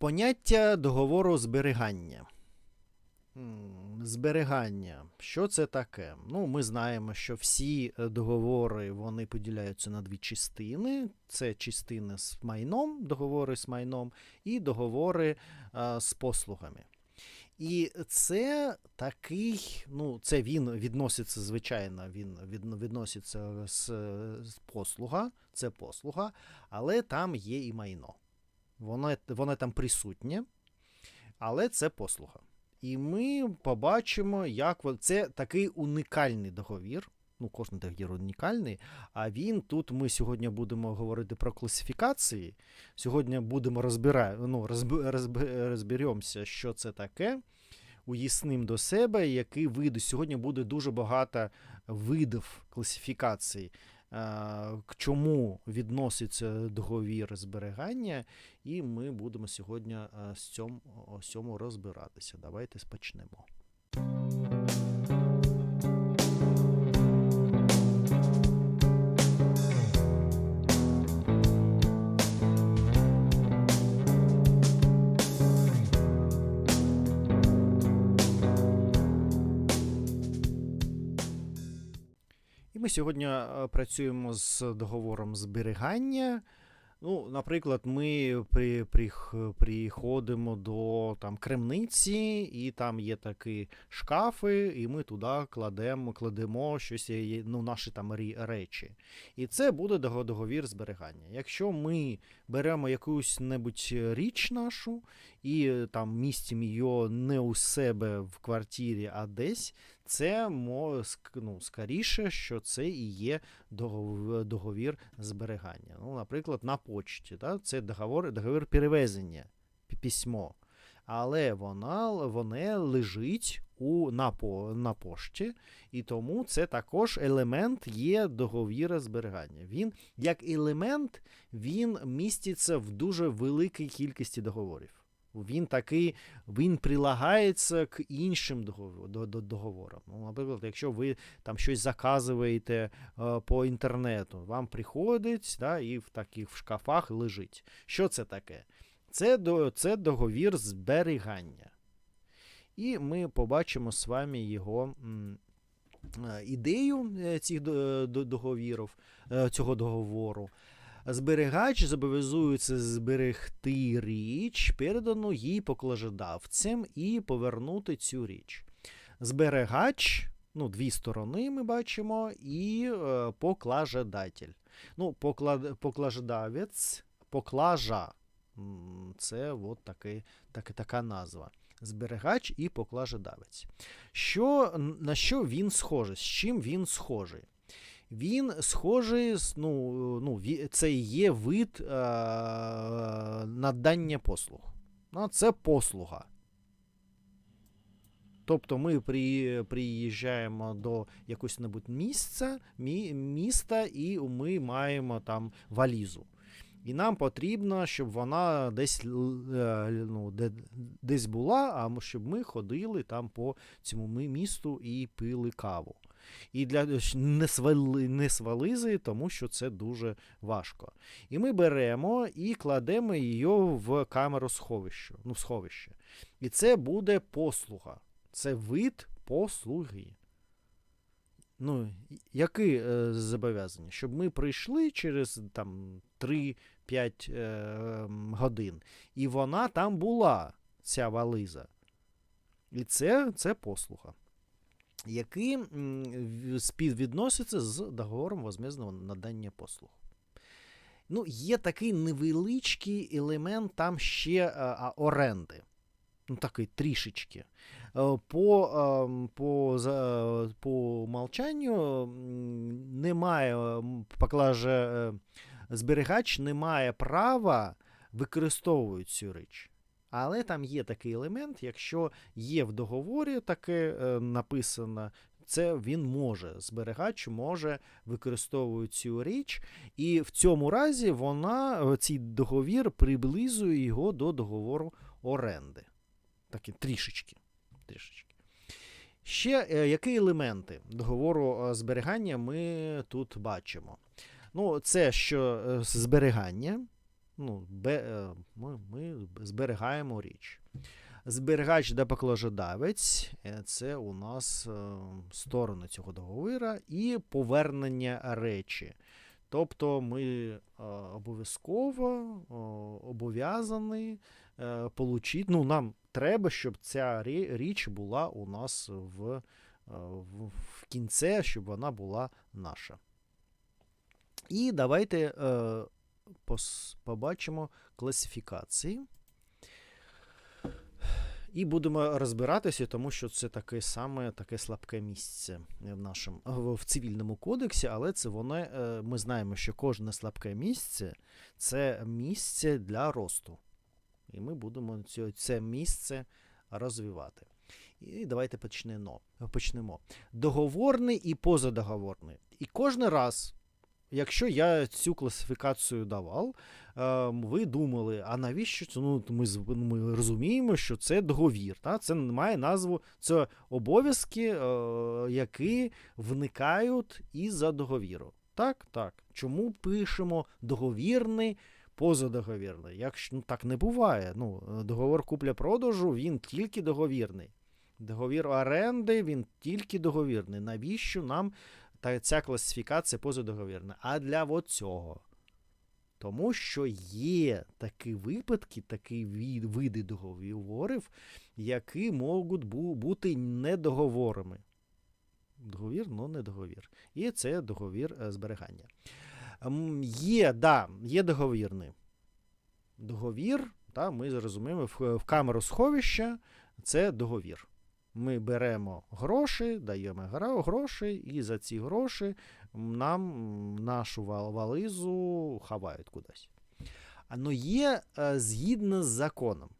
Поняття договору зберігання. Зберігання. Що це таке? Ну, ми знаємо, що всі е, договори вони поділяються на дві частини. Це частини з майном, договори з майном, і договори а, з послугами. І це такий, ну, це він відноситься, звичайно, він відноситься з, з послуга, це послуга, але там є і майно. Воно, воно там присутнє, але це послуга. І ми побачимо, як це такий унікальний договір. Ну, кожен договір унікальний. А він тут ми сьогодні будемо говорити про класифікації. Сьогодні будемо розбира... ну, розб... розб... розберемося, що це таке. Уясним до себе, які види. Сьогодні буде дуже багато видів класифікацій, е, к чому відноситься договір зберігання, і ми будемо сьогодні з цьому розбиратися. Давайте спочнемо. Ми сьогодні е, працюємо з договором зберігання. Ну, наприклад, ми при, прих, приходимо до там, кремниці, і там є такі шкафи, і ми туди кладемо, кладемо щось, ну, наші там речі. І це буде договір зберігання. Якщо ми беремо якусь небудь річ нашу і е, там містимо її не у себе в квартирі, а десь, це ну, скоріше, що це і є договір зберігання. Ну, наприклад, на почті. Да? Це договор, договір перевезення, письмо. Але вона, воно лежить у, на, по, на пошті, і тому це також елемент є договіра зберігання. Він, як елемент, він міститься в дуже великій кількості договорів. Він такий, він прилагається к іншим договор- до, до, договорам. Ну, наприклад, якщо ви там щось заказуєте е, по інтернету, вам приходить да, і в таких в шкафах лежить. Що це таке? Це, це договір зберігання. І ми побачимо з вами його е, ідею е, цих до- до- договірів, цього договору. Зберігач зобов'язується зберегти річ, передану їй покладодавцем, і повернути цю річ. Зберігач, ну, дві сторони ми бачимо, і е, поклажедатель. Ну, поклад, поклаждавець, поклажа. Це от таки, таки, така назва. Зберігач і поклажедавець. Що, на що він схожий? З чим він схожий? Він схожий ну, ну, це є вид е, надання послуг. Ну, це послуга. Тобто ми при, приїжджаємо до якогось небудь місця, мі, міста, і ми маємо там валізу. І нам потрібно, щоб вона десь, е, ну, де, десь була, а щоб ми ходили там по цьому місту і пили каву. І для не, свали, не свализи, тому що це дуже важко. І ми беремо і кладемо її в камеру сховища, ну, сховище. І це буде послуга. Це вид послуги. Ну, які е, зобов'язання? Щоб ми прийшли через там 3-5 е, годин, і вона там була, ця вализа. І це, це послуга, який співвідноситься з договором возмездного надання послуг. Ну, є такий невеличкий елемент там ще е, а, оренди. Ну, такий трішечки. Е, По, ем, по, по умолчанню немає, поклаже е, зберігач не має права використовувати цю річ. Але там є такий елемент, якщо є в договорі таке е, написано, це він може, зберігач може використовувати цю річ, і в цьому разі вона, е, цей договір приблизує його до договору оренди. Такі трішечки. трішечки. Ще е, які елементи договору е, зберігання ми тут бачимо? Ну, це що е, зберігання. Ну, е, ми, ми зберігаємо річ. Зберігач та покложодавець е, це у нас е, сторони цього договора і повернення речі. Тобто ми обов'язково обов'язані получити. Ну, нам треба, щоб ця річ була у нас в, в кінці, щоб вона була наша. І давайте побачимо класифікації. І будемо розбиратися, тому що це таке саме таке слабке місце в нашому в цивільному кодексі, але це воно, е, ми знаємо, що кожне слабке місце це місце для росту. І ми будемо це місце розвивати. І давайте почнемо. почнемо. Договорний і позадоговорний. І кожен раз, Якщо я цю класифікацію давав, ем, ви думали, а навіщо це? Ну, Ми ми розуміємо, що це договір. Та? Це має назву це обов'язки, е, які виникають із-за договіру. Так, так. Чому пишемо договірний, позадоговірний? Якщо ну, так не буває. Ну, Договор купля-продажу він тільки договірний. Договір оренди він тільки договірний. Навіщо нам та ця класифікація позадоговірна. А для от цього. Тому що є такі випадки, такі види договорів, які можуть бути недоговорами. Договір, ну не договір. І це договір е, зберігання. Є, да, є договірний. Договір, та, ми зрозуміємо, в камеру сховища це договір. Ми беремо гроші, даємо гроші, і за ці гроші нам нашу вализу хавають кудись. Но є е, згідно з законом.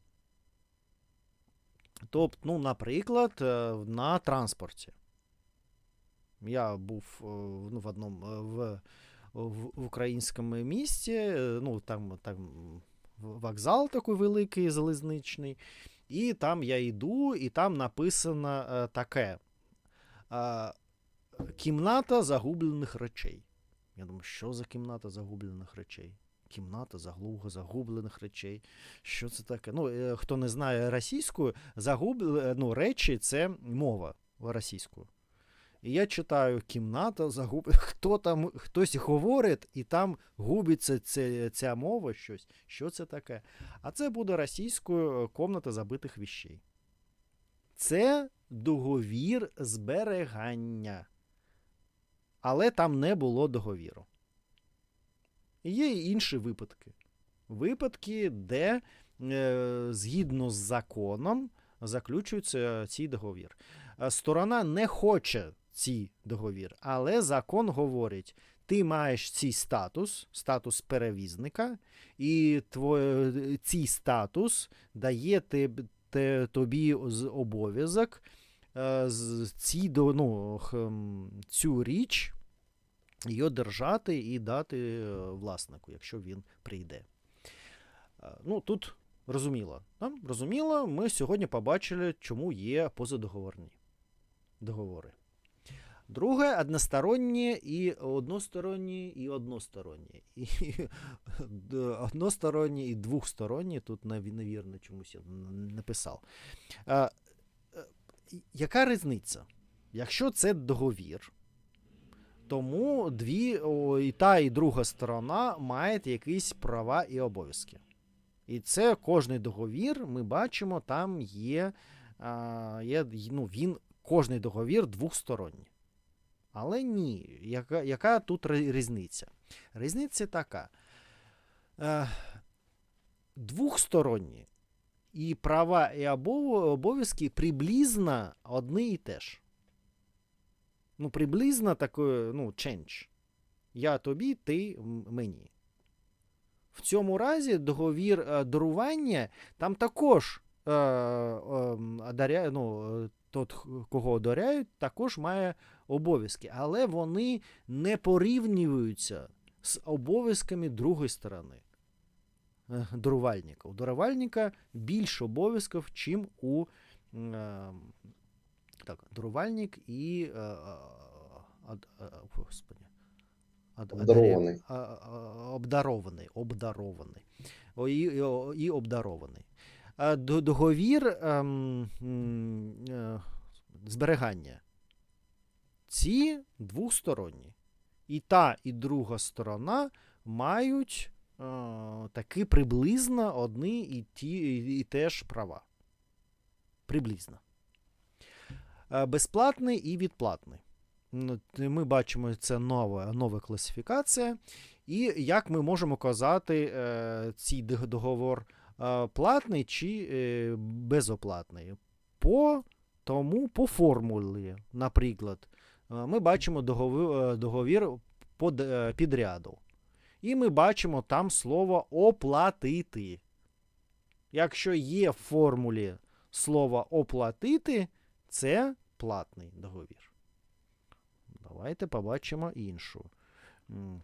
Тобто, ну, наприклад, е, на транспорті. Я був е, ну, в одному в, в, українському місті, ну, там, там вокзал такий великий, залізничний. І там я йду, і там написано е, таке: е, кімната загублених речей. Я думаю, що за кімната загублених речей? Кімната заглуга загублених речей. Що це таке? Ну, е, Хто не знає російською, загуб... ну, речі це мова російською. І я читаю кімната, загуб... хто там, хтось говорить, і там губиться ця, ця мова, щось. Що це таке? А це буде російською комната забитих віщей. Це договір зберігання. Але там не було договіру. Є і інші випадки. Випадки, де е, згідно з законом заключується цей договір. Сторона не хоче цей договір. Але закон говорить: ти маєш цей статус, статус перевізника, і твой, цей статус дає тобі обов'язок е, ці, ну, цю річ її держати і дати е, власнику, якщо він прийде. Е, ну, Тут розуміло. Да? Розуміло, ми сьогодні побачили, чому є позадоговорні договори. Друге одностороннє і односторонні, і односторонні. І односторонні і двохсторонні. Тут невірно чомусь я написав. А, Яка різниця? Якщо це договір, тому дві, о, і та, і друга сторона мають якісь права і обов'язки. І це кожний договір, ми бачимо, там є, є ну, він, кожний договір двохсторонній. Але ні, яка яка тут різниця? Різниця така. Е, Двохсторонні і права і обов'язки приблизно одні і те ж. Ну, приблизно такий, ну, change. Я тобі, ти мені. В цьому разі договір е, дарування там також е, е, ну, тот, кого одаряють, також має обов'язки, але вони не порівнюються з обов'язками другої сторони. Е, дарувальника. У дарувальника більше обов'язків, чим у е, так, дарувальник і е, господи, Ад- Обдарований. Обдарований. Обдарований. І, і обдарований. До- Договір ем, е, зберігання. Ці двосторонні. І та, і друга сторона мають е, таки приблизно одні і ті і, теж права. Приблизно. Е, Безплатний і відплатний. Ну, Ми бачимо, це нова, нова класифікація. І як ми можемо казати, е, цей договор е, платний чи е, безоплатний? По тому по формулі, наприклад, е, ми бачимо договір, е, підряду. І ми бачимо там слово оплатити. Якщо є в формулі слово оплатити, це платний договір. Давайте побачимо іншу.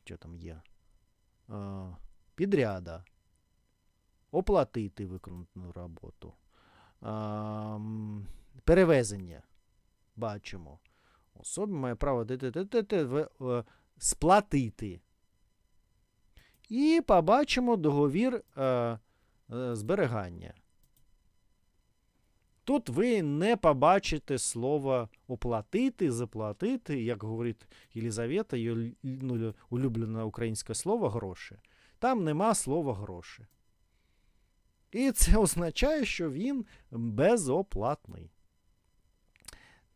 Що там є? Підряда. Оплатити виконану роботу. Перевезення. Бачимо. Особа має право сплатити. І побачимо договір е, е, зберігання. Тут ви не побачите слово оплатити, заплатити, як говорить Єлізавета, її ну, улюблене українське слово гроші. Там нема слова гроші. І це означає, що він безоплатний.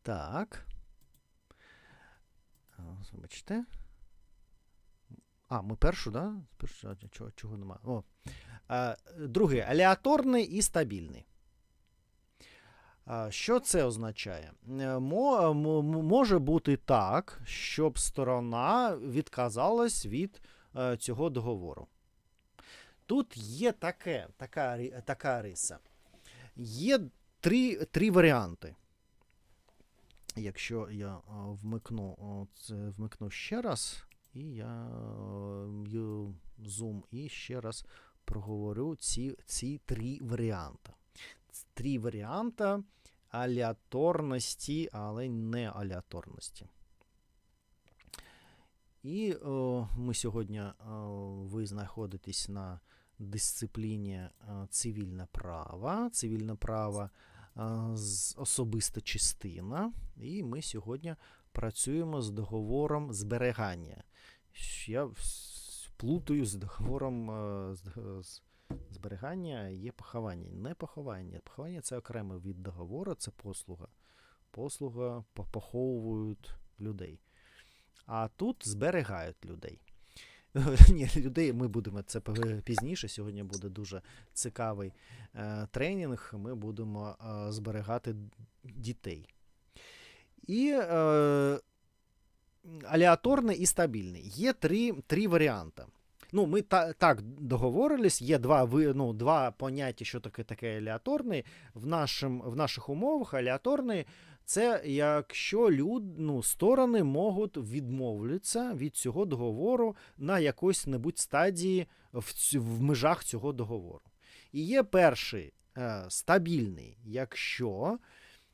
Так. А, А, ми першу, да? Першу, чого, чого нема? О. А, другий аліаторний і стабільний. Що це означає? Е, Може бути так, щоб сторона відказалась від е, цього договору. Тут є таке, така, така риса. Є три, три варіанти. Якщо я е, вмикну, о, це вмикну ще раз, і я е, зум і ще раз проговорю ці, ці три варіанти. Три варіанти аліаторності, але не аліаторності. І о, ми сьогодні о, ви знаходитесь на дисципліні е, цивільне право. Цивільне право е, особиста частина. І ми сьогодні працюємо з договором зберігання. Я плутаю з договором е, зберігання є поховання. Не поховання. Поховання це окремий від договору, це послуга. Послуга поховують людей. А тут зберігають людей. Ні, людей ми будемо це пізніше. Сьогодні буде дуже цікавий е, тренінг. Ми будемо е, зберігати дітей. І е, аліаторний і стабільний. Є три, три варіанти. Ну, ми та, так договорились, є два, ну, два поняття, що таке таке аліаторний. В, нашим, в наших умовах аліаторний це якщо люд, ну, сторони можуть відмовитися від цього договору на якоїсь небудь стадії в, в межах цього договору. І є перший е, стабільний, якщо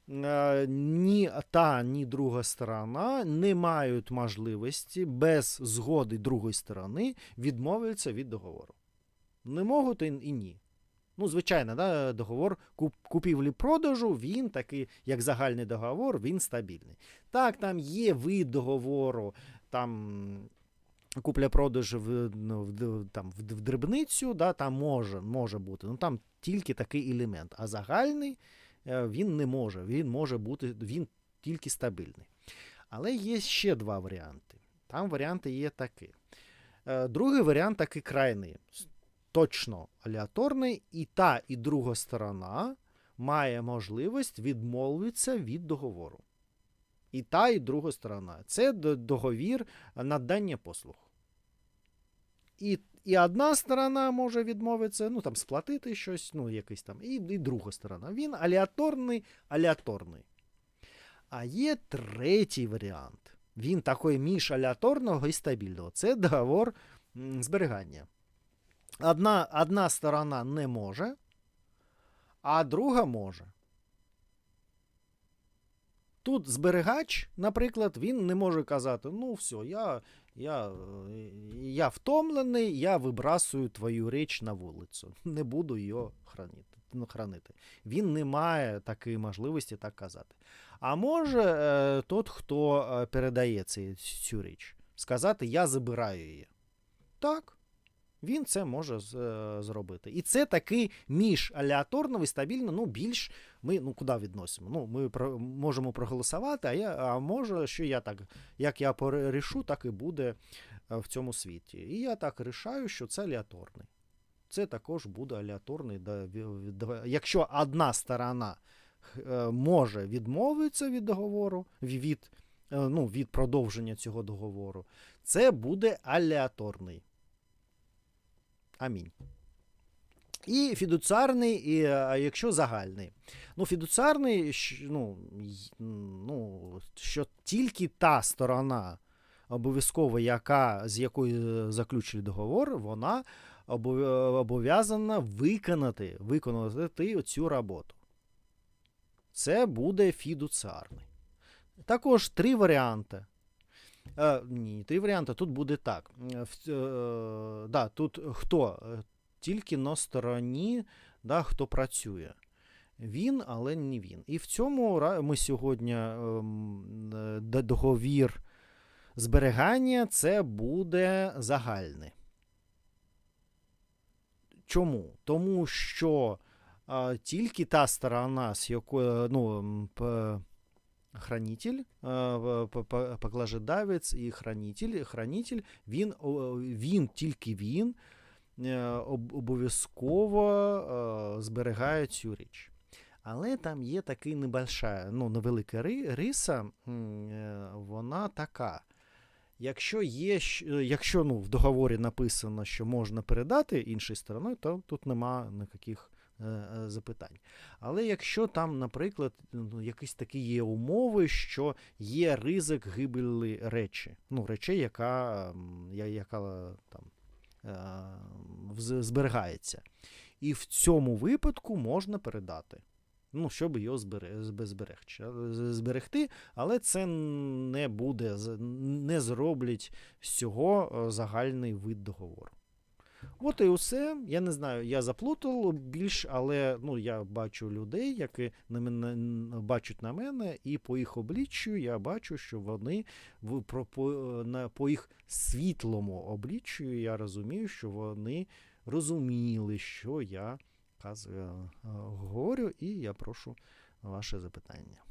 е, ні та, ні друга сторона не мають можливості без згоди другої сторони відмовитися від договору. Не можуть і, і ні. Ну, звичайно, да, договор куп- купівлі-продажу, він такий, як загальний договор, він стабільний. Так, там є вид договору, там купля-продаж в, ну, в, там, в дрібницю, да, там може, може бути. Ну там тільки такий елемент. А загальний е, він не може. Він може бути, він тільки стабільний. Але є ще два варіанти. Там варіанти є такі. Е, Другий варіант такий крайний. Точно аліаторний, і та, і друга сторона має можливість відмовитися від договору. І та, і друга сторона. Це договір надання послуг. І, і одна сторона може відмовитися, ну там сплатити щось, ну якийсь там, і, і друга сторона. Він аліаторний, аліаторний. А є третій варіант. Він такий між аліаторного і стабільного. Це договор зберігання. Одна, одна сторона не може, а друга може. Тут зберігач, наприклад, він не може казати: ну, все, я Я, я втомлений, я вибрасую твою річ на вулицю. Не буду її хранити. ну, хранити. Він не має такої можливості так казати. А може е, тот, хто е, передає ці, цю річ, сказати: Я забираю її. Так. Він це може е, зробити. І це такий між і стабільно, ну, більш ми ну, куди відносимо? Ну, ми про, можемо проголосувати, а, я, а може, що я так, як я порішу, так і буде е, в цьому світі. І я так рішаю, що це алеаторний. Це також буде від- Якщо одна сторона е, може відмовитися від договору, від, ну, від продовження цього договору, це буде алеаторний. Амінь. І фідуціарний, і, якщо загальний. Ну, фідуціарний, ну, ну, що тільки та сторона, обов'язково, яка, з якою заключили договор, вона обов'язана виконати, виконати цю роботу. Це буде фідуціарний. Також три варіанти. Е, ні, три варіанти. Тут буде так. Е, в- е, да, тут хто? Е, Тільки на стороні, да, хто працює. Він, але не він. І в цьому ми сьогодні ем, е, договір зберігання це буде загальний. Чому? Тому що а, тільки та сторона, з якою ну, хранитель, поклажедавець і хранитель, хранитель він, він тільки він е, обов'язково е, зберігає цю річ. Але там є такий небольша, ну, невелика риса, е, вона така. Якщо є, якщо ну, в договорі написано, що можна передати іншій стороною, то тут нема ніяких запитань. Але якщо там, наприклад, ну, якісь такі є умови, що є ризик гибелі речі, ну, речей, яка, яка е, там, е, зберігається. І в цьому випадку можна передати. Ну, щоб його зберегти, але це не буде, не зроблять з е, загальний вид договору. От і усе. Я не знаю, я заплутав більш, але ну, я бачу людей, які на мене бачать на мене, і по їх обличчю я бачу, що вони в, про, по, на, по їх світлому обличчю я розумію, що вони розуміли, що я е, говорю, і я прошу ваше запитання.